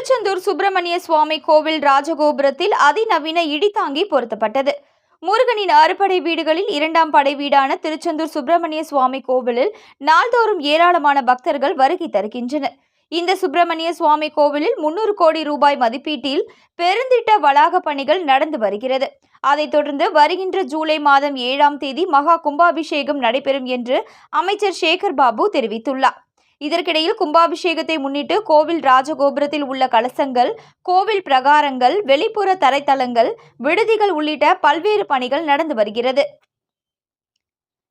திருச்செந்தூர் சுப்பிரமணிய சுவாமி கோவில் ராஜகோபுரத்தில் அதிநவீன இடித்தாங்கி பொருத்தப்பட்டது. முருகனின் அறுபடை வீடுகளில் இரண்டாம் படை வீடான திருச்செந்தூர் சுப்பிரமணிய சுவாமி கோவிலில் நாள்தோறும் ஏராளமான பக்தர்கள் வருகை தருகின்றனர். இந்த சுப்பிரமணிய சுவாமி கோவிலில் முன்னூறு கோடி ரூபாய் மதிப்பீட்டில் பெருந்திட்ட வளாக பணிகள் நடந்து வருகிறது. அதைத் தொடர்ந்து வருகின்ற ஜூலை மாதம் ஏழாம் தேதி மகா கும்பாபிஷேகம் நடைபெறும் என்று அமைச்சர் சேகர் பாபு தெரிவித்துள்ளார். இதற்கிடையில் கும்பாபிஷேகத்தை முன்னிட்டு கோவில் ராஜகோபுரத்தில் உள்ள கலசங்கள் கோவில் பிரகாரங்கள் வெளிப்புற தரைத்தளங்கள் விடுதிகள் உள்ளிட்ட பல்வேறு பணிகள் நடந்து வருகிறது.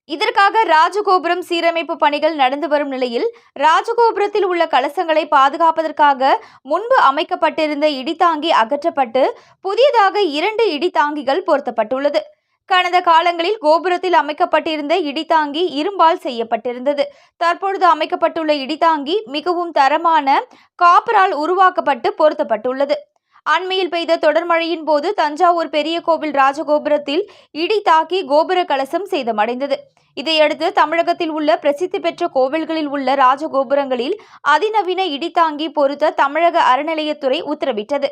இதற்காக ராஜகோபுரம் சீரமைப்பு பணிகள் நடந்து வரும் நிலையில் ராஜகோபுரத்தில் உள்ள கலசங்களை பாதுகாப்பதற்காக முன்பு அமைக்கப்பட்டிருந்த இடித்தாங்கி அகற்றப்பட்டு புதியதாக இரண்டு இடித்தாங்கிகள் பொருத்தப்பட்டுள்ளது. கடந்த காலங்களில் கோபுரத்தில் அமைக்கப்பட்டிருந்த இடித்தாங்கி இரும்பால் செய்யப்பட்டிருந்தது. தற்பொழுது அமைக்கப்பட்டுள்ள இடித்தாங்கி மிகவும் தரமான காப்பரால் உருவாக்கப்பட்டு பொருத்தப்பட்டுள்ளது. அண்மையில் பெய்த தொடர் மழையின் போது தஞ்சாவூர் பெரிய கோவில் ராஜகோபுரத்தில் இடி தாக்கி கோபுர கலசம் சேதமடைந்தது. இதையடுத்து தமிழகத்தில் உள்ள பிரசித்தி பெற்ற கோவில்களில் உள்ள ராஜகோபுரங்களில் அதிநவீன இடித்தாங்கி பொருத்த தமிழக அறநிலையத்துறை உத்தரவிட்டது.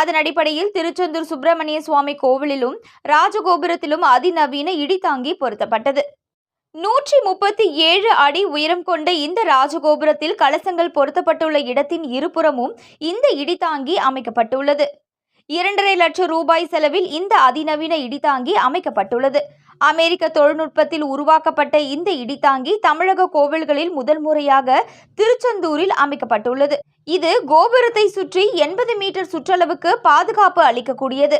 அதன் அடிப்படையில் திருச்செந்தூர் சுப்பிரமணிய சுவாமி கோவிலிலும் ராஜகோபுரத்திலும் அதிநவீன இடித்தாங்கி பொருத்தப்பட்டது. நூற்றி முப்பத்தி ஏழு அடி உயரம் கொண்ட இந்த ராஜகோபுரத்தில் கலசங்கள் பொருத்தப்பட்டுள்ள இடத்தின் இருபுறமும் இந்த இடித்தாங்கி அமைக்கப்பட்டுள்ளது. இரண்டரை லட்சம் ரூபாய் செலவில் இந்த அதிநவீன இடித்தாங்கி அமைக்கப்பட்டுள்ளது. அமெரிக்க தொழில்நுட்பத்தில் உருவாக்கப்பட்ட இந்த இடித்தாங்கி தமிழக கோவில்களில் முதல் முறையாக திருச்செந்தூரில் அமைக்கப்பட்டுள்ளது. இது கோபுரத்தை சுற்றி எண்பது மீட்டர் சுற்றளவுக்கு பாதுகாப்பு அளிக்கக்கூடியது.